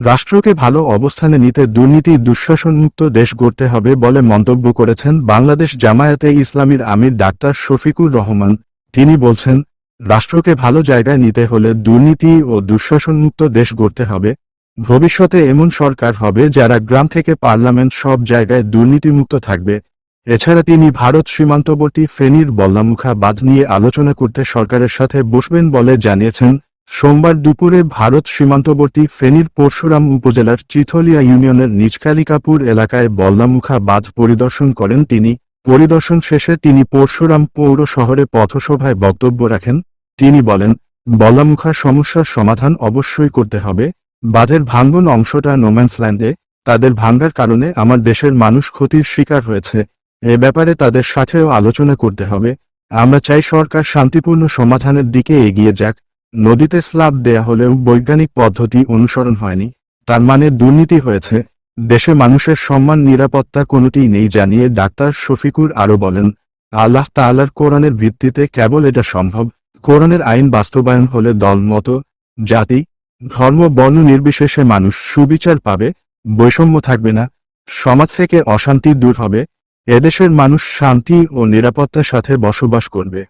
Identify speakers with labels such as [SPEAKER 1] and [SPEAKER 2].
[SPEAKER 1] রাষ্ট্রকে ভালো অবস্থানে নিতে দুর্নীতি, দুঃশাসনমুক্ত দেশ গড়তে হবে বলে মন্তব্য করেছেন বাংলাদেশ জামায়াতে ইসলামীর আমির ডাক্তার শফিকুর রহমান। তিনি বলছেন, রাষ্ট্রকে ভালো জায়গায় নিতে হলে দুর্নীতি ও দুঃশাসনমুক্ত দেশ গড়তে হবে। ভবিষ্যতে এমন সরকার হবে যারা গ্রাম থেকে পার্লামেন্ট সব জায়গায় দুর্নীতিমুক্ত থাকবে। এছাড়া তিনি ভারত সীমান্তবর্তী ফেনীর বল্লামুখা বাঁধ নিয়ে আলোচনা করতে সরকারের সাথে বসবেন বলে জানিয়েছেন। সোমবার দুপুরে ভারত সীমান্তবর্তী ফেনীর পরশুরাম উপজেলার চিথলিয়া ইউনিয়নের নিজকালিকাপুর এলাকায় বল্লামুখা বাঁধ পরিদর্শন করেন তিনি। পরিদর্শন শেষে তিনি পরশুরাম পৌর শহরে পথসভায় বক্তব্য রাখেন। তিনি বলেন বল্লামুখার সমস্যার সমাধান অবশ্যই করতে হবে। বাঁধের ভাঙ্গন অংশটা নোম্যান্সল্যান্ডে তাদের ভাঙ্গার কারণে আমার দেশের মানুষ ক্ষতির শিকার হয়েছে। এ ব্যাপারে তাদের সাথেও আলোচনা করতে হবে। আমরা চাই সরকার শান্তিপূর্ণ সমাধানের দিকে এগিয়ে যাক। নদীতে স্ল্যাব দেয়া হলেও বৈজ্ঞানিক পদ্ধতি অনুসরণ হয়নি। তার মানে দুর্নীতি হয়েছে। দেশে মানুষের সম্মান নিরাপত্তা কোনোটিই নেই জানিয়ে ডাক্তার শফিকুর আরও বলেন, আল্লাহ তাআলার কোরআনের ভিত্তিতে কেবল এটা সম্ভব। কোরআনের আইন বাস্তবায়ন হলে দল দলমত জাতি, ধর্ম, বর্ণ নির্বিশেষে মানুষ সুবিচার পাবে, বৈষম্য থাকবে না, সমাজ থেকে অশান্তি দূর হবে, এদেশের মানুষ শান্তি ও নিরাপত্তার সাথে বসবাস করবে।